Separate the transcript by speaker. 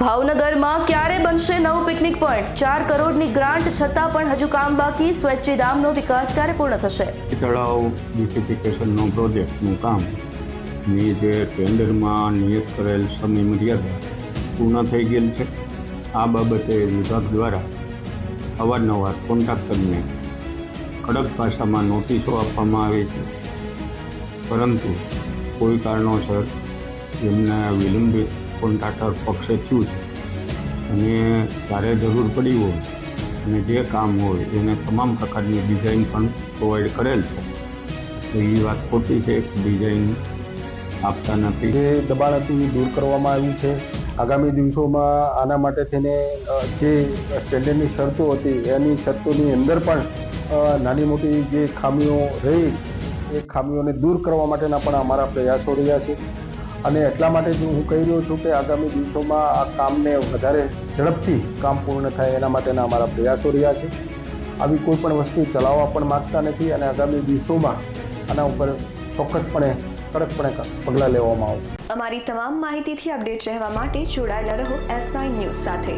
Speaker 1: ભાવનગરમાં ક્યારે બનશે નવું પિકનિક પોઈન્ટ ચાર કરોડની ગ્રાન્ટ છતાં પણ હજુ કામ બાકી. સ્વચ્છધામનો વિકાસ ક્યારે પૂર્ણ થશે?
Speaker 2: તળાવ બ્યુટિફિકેશનનો પ્રોજેક્ટનું કામ. ની જે ટેન્ડરમાં નિયત કરેલ સમય મર્યાદા પૂર્ણ થઈ ગયેલ છે. આ બાબતે વિભાગ દ્વારા અવારનવાર કોન્ટ્રાક્ટરને કડક ભાષામાં નોટિસો આપવામાં આવે છે. પરંતુ કોઈ કારણોસર એમને વિલંબિત કોન્ટ્રાક્ટર પક્ષે થયું છે. અને જ્યારે જરૂર પડી હોય અને જે કામ હોય એને તમામ પ્રકારની ડિઝાઇન પણ પ્રોવાઈડ કરેલ છે. તો એ વાત ખોટી છે ડિઝાઇન આપતા નથી.
Speaker 3: જે દબાણ હતું એ દૂર કરવામાં આવ્યું છે, આગામી દિવસોમાં આના માટે થઈને જે સ્ટેન્ડર્ડની શરતો હતી, એની શરતોની અંદર પણ નાની મોટી જે ખામીઓ રહી, એ ખામીઓને દૂર કરવા માટેના પણ અમારા પ્રયાસો રહ્યા છે. અને એટલા માટે જ હું કહી રહ્યો છું કે આગામી દિવસોમાં આ કામને વધારે ઝડપથી કામ પૂર્ણ થાય એના માટેના અમારા પ્રયાસો રહ્યા છે. આવી કોઈ પણ વસ્તુ ચલાવવા પણ માગતા નથી અને આગામી દિવસોમાં આના ઉપર ચોક્કસપણે, કડકપણે પગલાં લેવામાં આવશે.
Speaker 1: અમારી તમામ માહિતીથી અપડેટ રહેવા માટે જોડાયેલા રહો એસ નાઇન ન્યૂઝ સાથે.